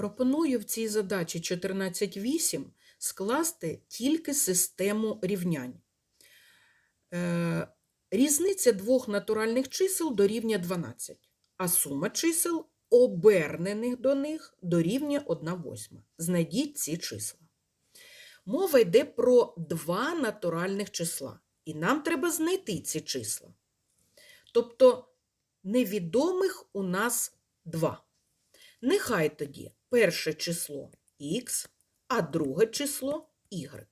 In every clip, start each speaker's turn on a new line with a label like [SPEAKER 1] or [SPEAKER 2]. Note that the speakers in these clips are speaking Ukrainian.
[SPEAKER 1] Пропоную в цій задачі 14.8 скласти тільки систему рівнянь. Е, різниця двох натуральних чисел дорівнює 12, а сума чисел, обернених до них, дорівнює 1 восьма. Знайдіть ці числа. Мова йде про два натуральних числа, і нам треба знайти ці числа. Тобто невідомих у нас два. Нехай тоді перше число х, а друге число y.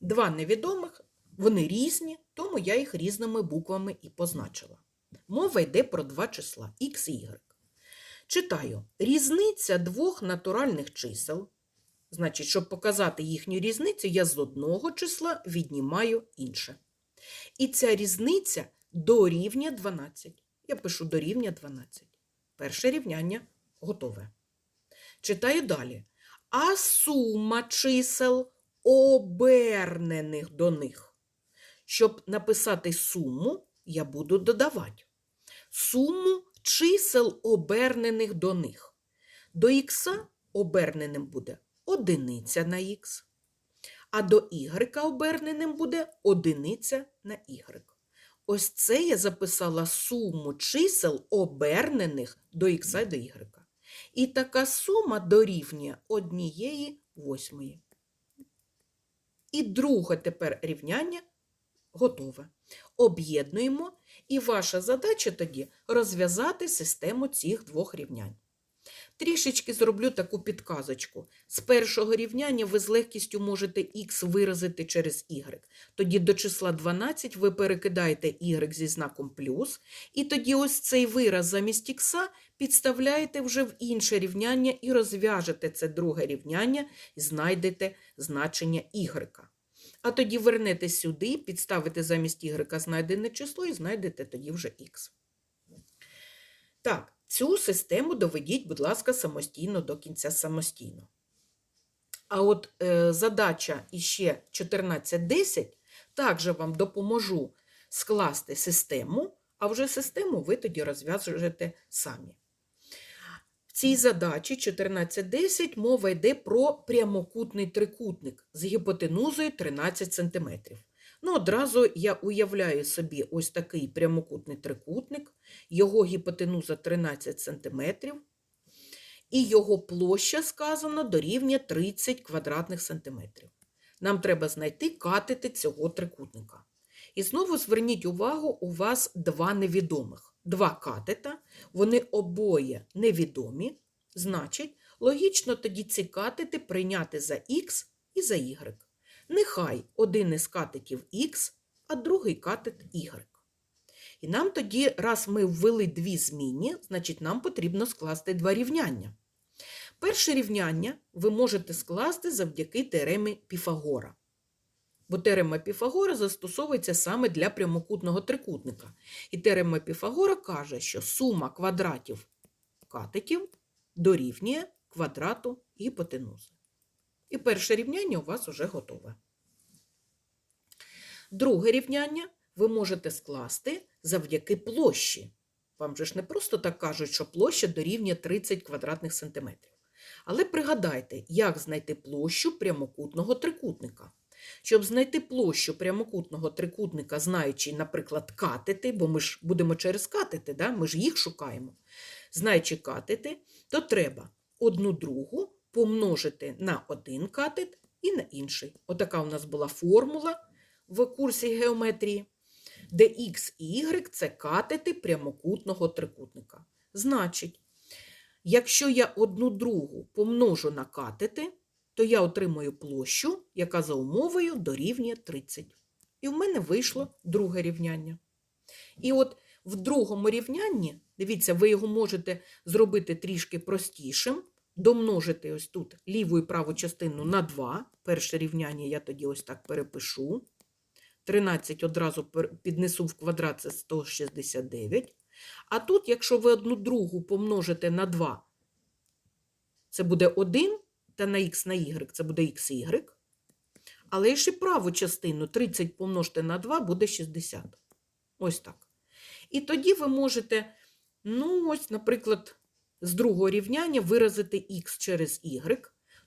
[SPEAKER 1] Два невідомих, вони різні, тому я їх різними буквами і позначила. Мова йде про два числа х і y. Читаю: різниця двох натуральних чисел. Значить, щоб показати їхню різницю, я з одного числа віднімаю інше. І ця різниця дорівнює 12. Я пишу дорівнює 12. Перше рівняння готове. Читаю далі. А сума чисел обернених до них. Щоб написати суму, я буду додавати. Суму чисел обернених до них. До х оберненим буде одиниця на х, а до y оберненим буде одиниця на y. Ось це я записала суму чисел обернених до х і до y. І така сума дорівнює однієї восьмої. І друге тепер рівняння готове. Об'єднуємо, і ваша задача тоді розв'язати систему цих двох рівнянь. Трішечки зроблю таку підказочку. З першого рівняння ви з легкістю можете х виразити через y. Тоді до числа 12 ви перекидаєте y зі знаком плюс, і тоді ось цей вираз замість х підставляєте вже в інше рівняння і розв'яжете це друге рівняння і знайдете значення y. А тоді вернете сюди, підставите замість y знайдене число і знайдете тоді вже х. Так, цю систему доведіть, будь ласка, самостійно до кінця самостійно. А от е, задача іще 14.10 також вам допоможу скласти систему, а вже систему ви тоді розв'яжете самі. В цій задачі 14.10 мова йде про прямокутний трикутник з гіпотенузою 13 см. Ну, одразу я уявляю собі ось такий прямокутний трикутник, його гіпотенуза 13 см, і його площа, сказано, дорівнює 30 квадратних сантиметрів. Нам треба знайти катети цього трикутника. І знову зверніть увагу, у вас два невідомих. Два катета, вони обоє невідомі, значить, логічно тоді ці катети прийняти за х і за y. Нехай один із катетів х, а другий катет y. І нам тоді, раз ми ввели дві змінні, значить нам потрібно скласти два рівняння. Перше рівняння ви можете скласти завдяки теоремі Піфагора. Бо теорема Піфагора застосовується саме для прямокутного трикутника. І теорема Піфагора каже, що сума квадратів катетів дорівнює квадрату гіпотенузи. І перше рівняння у вас вже готове. Друге рівняння ви можете скласти завдяки площі. Вам же ж не просто так кажуть, що площа дорівнює 30 квадратних сантиметрів. Але пригадайте, як знайти площу прямокутного трикутника. Щоб знайти площу прямокутного трикутника, знаючи, наприклад, катети, бо ми ж будемо через катети, да? ми ж їх шукаємо. Знаючи катети, то треба одну другу помножити на один катет і на інший. Отака у нас була формула в курсі геометрії, де х і y це катети прямокутного трикутника. Значить, якщо я одну другу помножу на катети, то я отримую площу, яка за умовою дорівнює 30. І в мене вийшло друге рівняння. І от в другому рівнянні, дивіться, ви його можете зробити трішки простішим, домножити ось тут ліву і праву частину на 2. Перше рівняння я тоді ось так перепишу. 13 одразу піднесу в квадрат, це 169. А тут, якщо ви одну другу помножите на 2, це буде 1, та на х на y це буде xy. Але ще праву частину 30 помножити на 2 буде 60. Ось так. І тоді ви можете, ну, ось, наприклад, з другого рівняння виразити х через y.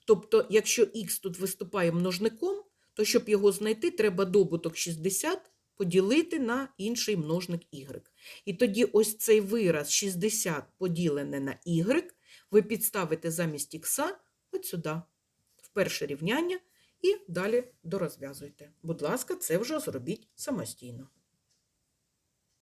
[SPEAKER 1] Тобто, якщо х тут виступає множником, то щоб його знайти, треба добуток 60 поділити на інший множник y. І тоді ось цей вираз 60 поділене на y ви підставите замість х от сюди, в перше рівняння, і далі дорозв'язуйте. Будь ласка, це вже зробіть самостійно.